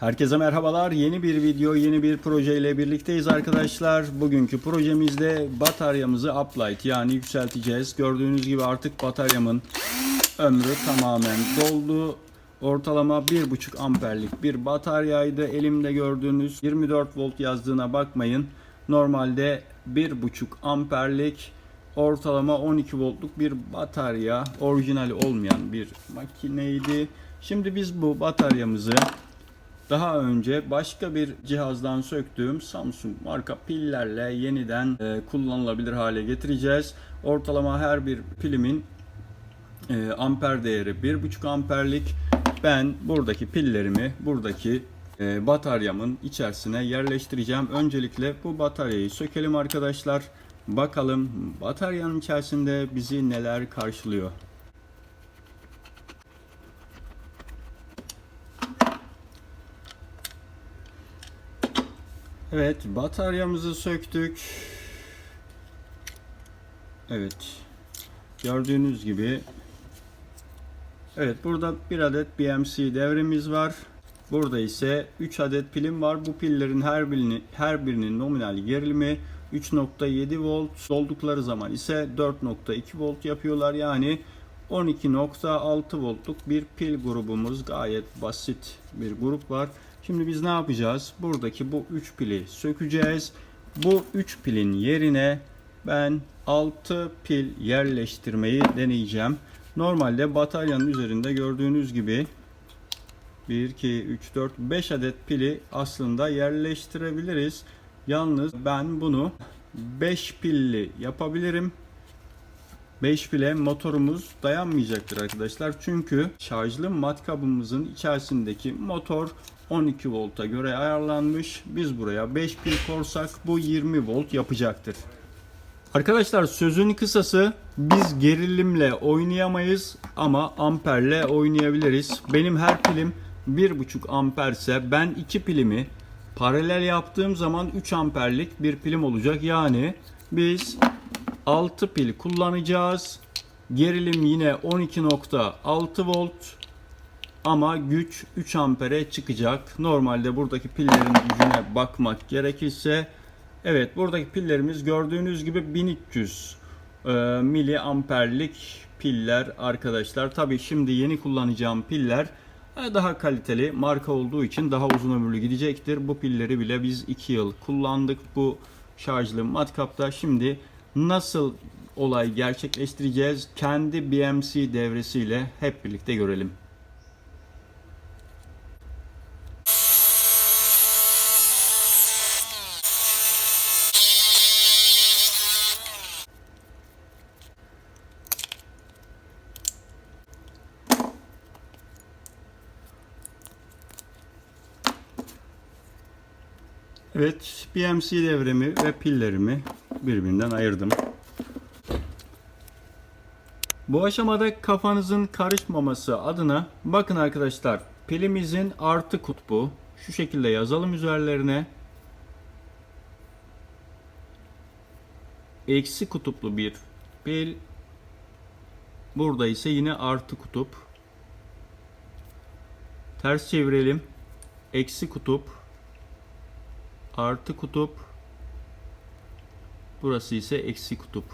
Herkese merhabalar. Yeni bir video, yeni bir proje ile birlikteyiz arkadaşlar. Bugünkü projemizde bataryamızı uplight yani yükselteceğiz. Gördüğünüz gibi artık bataryamın ömrü tamamen doldu. Ortalama 1.5 amperlik bir bataryaydı. Elimde gördüğünüz 24 volt yazdığına bakmayın. Normalde 1.5 amperlik ortalama 12 voltluk bir batarya orijinali olmayan bir makineydi. Şimdi biz bu bataryamızı daha önce başka bir cihazdan söktüğüm Samsung marka pillerle yeniden e, kullanılabilir hale getireceğiz. Ortalama her bir pilimin e, amper değeri 1.5 amperlik. Ben buradaki pillerimi buradaki e, bataryamın içerisine yerleştireceğim. Öncelikle bu bataryayı sökelim arkadaşlar. Bakalım bataryanın içerisinde bizi neler karşılıyor. Evet, bataryamızı söktük. Evet. Gördüğünüz gibi Evet, burada bir adet BMC devremiz var. Burada ise 3 adet pilim var. Bu pillerin her birini her birinin nominal gerilimi 3.7 volt. Soldukları zaman ise 4.2 volt yapıyorlar. Yani 12.6 voltluk bir pil grubumuz gayet basit bir grup var. Şimdi biz ne yapacağız? Buradaki bu 3 pili sökeceğiz. Bu 3 pilin yerine ben 6 pil yerleştirmeyi deneyeceğim. Normalde bataryanın üzerinde gördüğünüz gibi 1, 2, 3, 4, 5 adet pili aslında yerleştirebiliriz. Yalnız ben bunu 5 pilli yapabilirim. 5 pile motorumuz dayanmayacaktır arkadaşlar. Çünkü şarjlı matkabımızın içerisindeki motor 12 volta göre ayarlanmış. Biz buraya 5 pil korsak bu 20 volt yapacaktır. Arkadaşlar sözün kısası biz gerilimle oynayamayız ama amperle oynayabiliriz. Benim her pilim 1.5 amperse ben 2 pilimi paralel yaptığım zaman 3 amperlik bir pilim olacak. Yani biz 6 pil kullanacağız. Gerilim yine 12.6 volt ama güç 3 ampere çıkacak. Normalde buradaki pillerin gücüne bakmak gerekirse evet buradaki pillerimiz gördüğünüz gibi 1300 e, miliamperlik piller arkadaşlar. Tabi şimdi yeni kullanacağım piller e, daha kaliteli marka olduğu için daha uzun ömürlü gidecektir. Bu pilleri bile biz 2 yıl kullandık bu şarjlı matkapta. Şimdi nasıl olay gerçekleştireceğiz? Kendi BMC devresiyle hep birlikte görelim. Evet, BMC devremi ve pillerimi birbirinden ayırdım. Bu aşamada kafanızın karışmaması adına bakın arkadaşlar pilimizin artı kutbu şu şekilde yazalım üzerlerine. Eksi kutuplu bir pil. Burada ise yine artı kutup. Ters çevirelim. Eksi kutup artı kutup burası ise eksi kutup.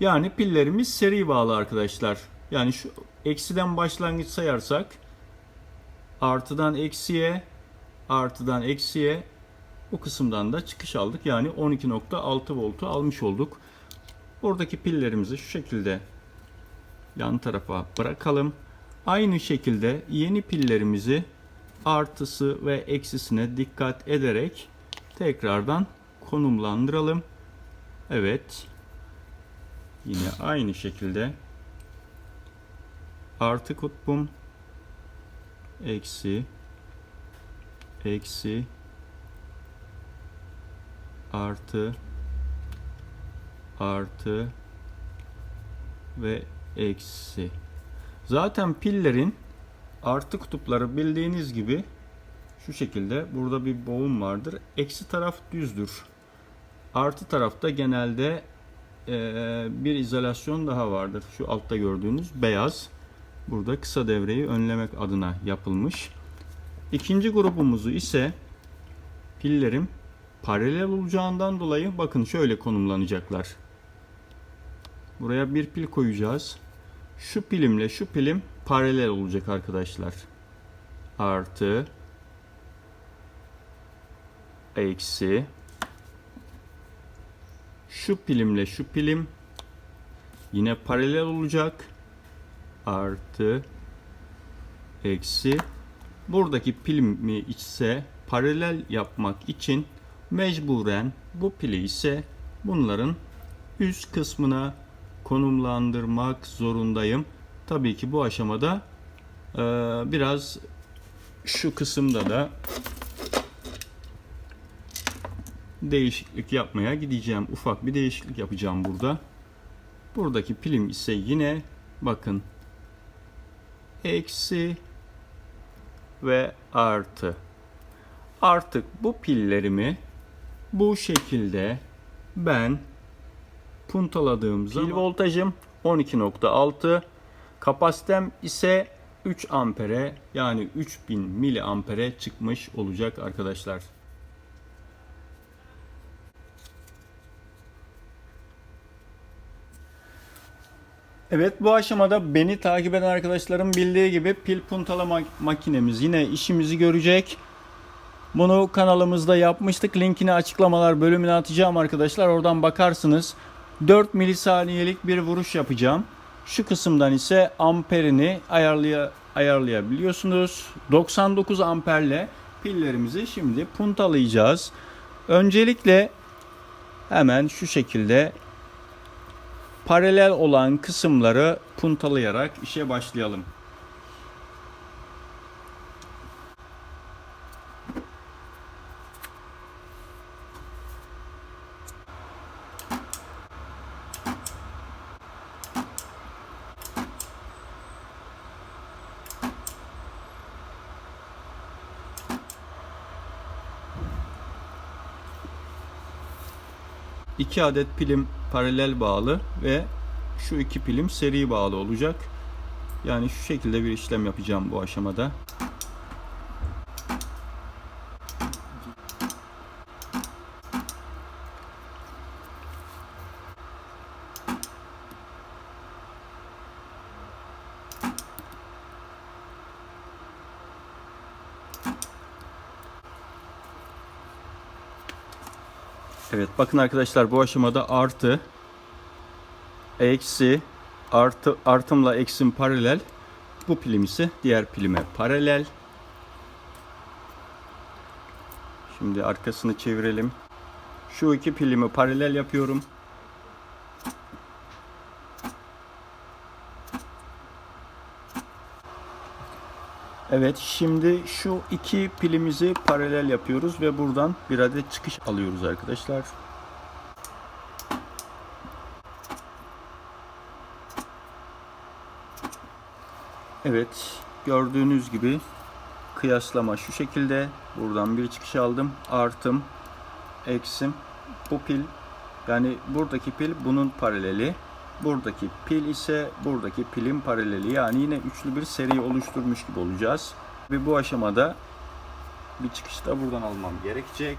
Yani pillerimiz seri bağlı arkadaşlar. Yani şu eksiden başlangıç sayarsak artıdan eksiye artıdan eksiye bu kısımdan da çıkış aldık. Yani 12.6 voltu almış olduk. Buradaki pillerimizi şu şekilde yan tarafa bırakalım. Aynı şekilde yeni pillerimizi artısı ve eksisine dikkat ederek tekrardan konumlandıralım. Evet. Yine aynı şekilde artı kutbum eksi eksi artı artı ve eksi. Zaten pillerin artı kutupları bildiğiniz gibi şu şekilde burada bir boğum vardır. Eksi taraf düzdür. Artı tarafta genelde e, bir izolasyon daha vardır. Şu altta gördüğünüz beyaz. Burada kısa devreyi önlemek adına yapılmış. İkinci grubumuzu ise pillerim paralel olacağından dolayı bakın şöyle konumlanacaklar. Buraya bir pil koyacağız. Şu pilimle şu pilim paralel olacak arkadaşlar. Artı eksi şu pilimle şu pilim yine paralel olacak. Artı eksi buradaki pilimi ise paralel yapmak için mecburen bu pili ise bunların üst kısmına konumlandırmak zorundayım. Tabii ki bu aşamada biraz şu kısımda da değişiklik yapmaya gideceğim. Ufak bir değişiklik yapacağım burada. Buradaki pilim ise yine bakın eksi ve artı. Artık bu pillerimi bu şekilde ben puntaladığım zaman pil voltajım 12.6 kapasitem ise 3 ampere yani 3000 miliampere çıkmış olacak arkadaşlar. Evet bu aşamada beni takip eden arkadaşlarım bildiği gibi pil puntalama makinemiz yine işimizi görecek. Bunu kanalımızda yapmıştık. Linkini açıklamalar bölümüne atacağım arkadaşlar. Oradan bakarsınız. 4 milisaniyelik bir vuruş yapacağım. Şu kısımdan ise amperini ayarlaya, ayarlayabiliyorsunuz. 99 amperle pillerimizi şimdi puntalayacağız. Öncelikle hemen şu şekilde paralel olan kısımları puntalayarak işe başlayalım. İki adet pilim paralel bağlı ve şu iki pilim seri bağlı olacak. Yani şu şekilde bir işlem yapacağım bu aşamada. Evet bakın arkadaşlar bu aşamada artı eksi artı artımla eksim paralel. Bu pilim ise diğer pilime paralel. Şimdi arkasını çevirelim. Şu iki pilimi paralel yapıyorum. Evet şimdi şu iki pilimizi paralel yapıyoruz ve buradan bir adet çıkış alıyoruz arkadaşlar. Evet gördüğünüz gibi kıyaslama şu şekilde. Buradan bir çıkış aldım. Artım eksim. Bu pil yani buradaki pil bunun paraleli buradaki pil ise buradaki pilin paraleli yani yine üçlü bir seri oluşturmuş gibi olacağız ve bu aşamada bir çıkış da buradan almam gerekecek.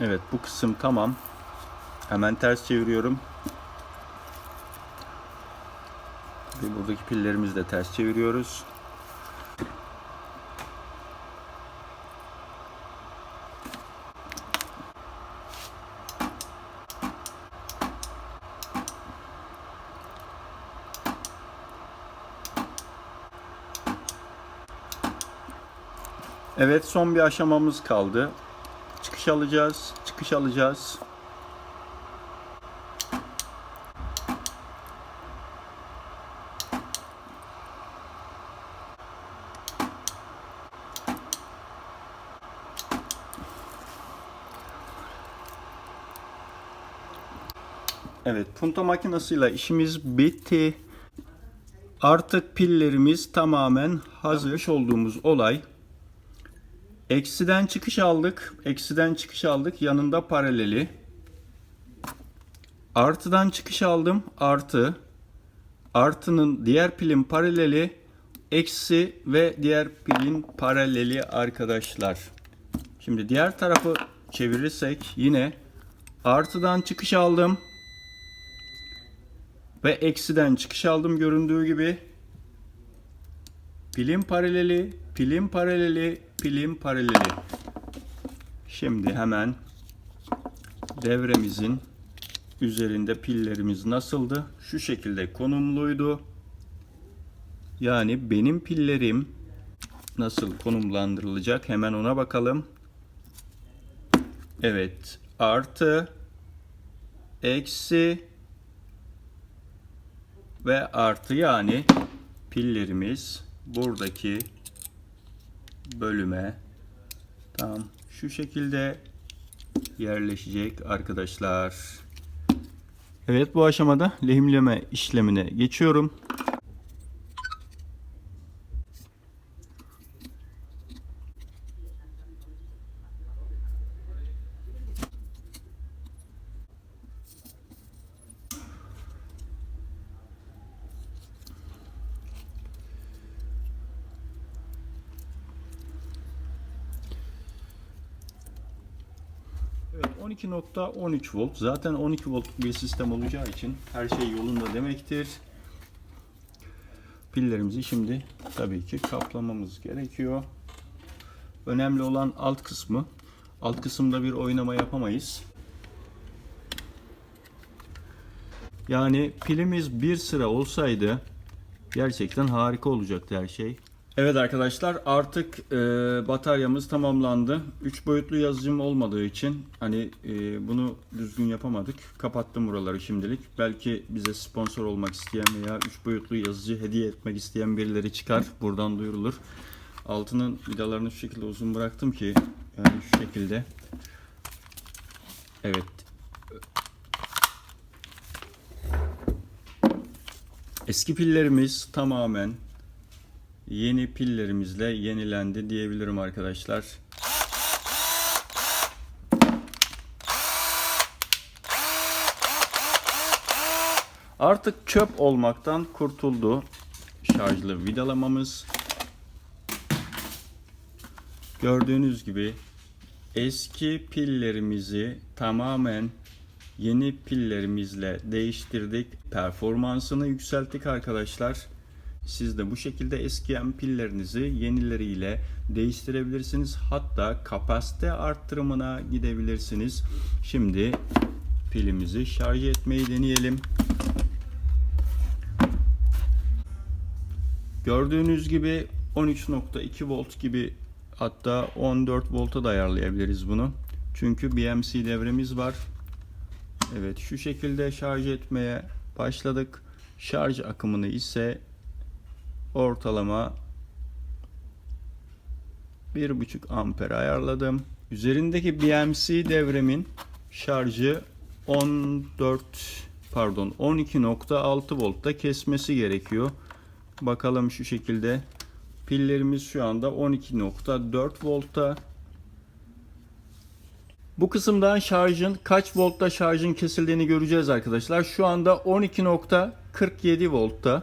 Evet bu kısım tamam. Hemen ters çeviriyorum. Ve buradaki pillerimizi de ters çeviriyoruz. Evet son bir aşamamız kaldı. Çıkış alacağız. Çıkış alacağız. Evet, punta makinasıyla işimiz bitti. Artık pillerimiz tamamen hazır olduğumuz olay. Eksiden çıkış aldık. Eksiden çıkış aldık. Yanında paraleli. Artıdan çıkış aldım. Artı. Artının diğer pilin paraleli. Eksi ve diğer pilin paraleli arkadaşlar. Şimdi diğer tarafı çevirirsek yine artıdan çıkış aldım. Ve eksiden çıkış aldım göründüğü gibi. Pilin paraleli, pilin paraleli, pilin paraleli. Şimdi hemen devremizin üzerinde pillerimiz nasıldı? Şu şekilde konumluydu. Yani benim pillerim nasıl konumlandırılacak? Hemen ona bakalım. Evet. Artı eksi ve artı yani pillerimiz buradaki bölüme tam şu şekilde yerleşecek arkadaşlar. Evet bu aşamada lehimleme işlemine geçiyorum. Evet 12.13 volt. Zaten 12 voltluk bir sistem olacağı için her şey yolunda demektir. Pillerimizi şimdi tabii ki kaplamamız gerekiyor. Önemli olan alt kısmı. Alt kısımda bir oynama yapamayız. Yani pilimiz bir sıra olsaydı gerçekten harika olacaktı her şey. Evet arkadaşlar artık e, bataryamız tamamlandı. 3 boyutlu yazıcım olmadığı için hani e, bunu düzgün yapamadık. Kapattım buraları şimdilik. Belki bize sponsor olmak isteyen veya 3 boyutlu yazıcı hediye etmek isteyen birileri çıkar. Buradan duyurulur. Altının vidalarını şu şekilde uzun bıraktım ki yani şu şekilde. Evet. Eski pillerimiz tamamen yeni pillerimizle yenilendi diyebilirim arkadaşlar. Artık çöp olmaktan kurtuldu şarjlı vidalamamız. Gördüğünüz gibi eski pillerimizi tamamen yeni pillerimizle değiştirdik. Performansını yükselttik arkadaşlar. Siz de bu şekilde eskiyen pillerinizi yenileriyle değiştirebilirsiniz. Hatta kapasite arttırımına gidebilirsiniz. Şimdi pilimizi şarj etmeyi deneyelim. Gördüğünüz gibi 13.2 volt gibi hatta 14 volta da ayarlayabiliriz bunu. Çünkü BMC devremiz var. Evet şu şekilde şarj etmeye başladık. Şarj akımını ise ortalama 1.5 amper ayarladım. Üzerindeki BMC devremin şarjı 14 pardon 12.6 voltta kesmesi gerekiyor. Bakalım şu şekilde. Pillerimiz şu anda 12.4 voltta. Bu kısımdan şarjın kaç voltta şarjın kesildiğini göreceğiz arkadaşlar. Şu anda 12.47 voltta.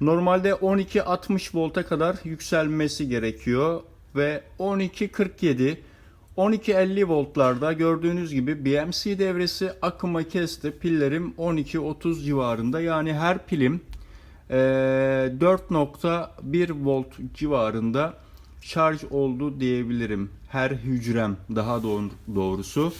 Normalde 12.60 volta kadar yükselmesi gerekiyor ve 12.47 12.50 voltlarda gördüğünüz gibi BMC devresi akıma kesti. Pillerim 12.30 civarında. Yani her pilim 4.1 volt civarında şarj oldu diyebilirim. Her hücrem daha doğrusu.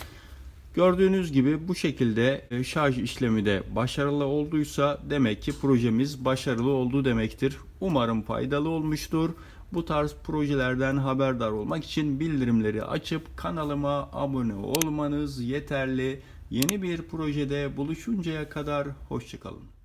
Gördüğünüz gibi bu şekilde e, şarj işlemi de başarılı olduysa demek ki projemiz başarılı oldu demektir. Umarım faydalı olmuştur. Bu tarz projelerden haberdar olmak için bildirimleri açıp kanalıma abone olmanız yeterli. Yeni bir projede buluşuncaya kadar hoşçakalın.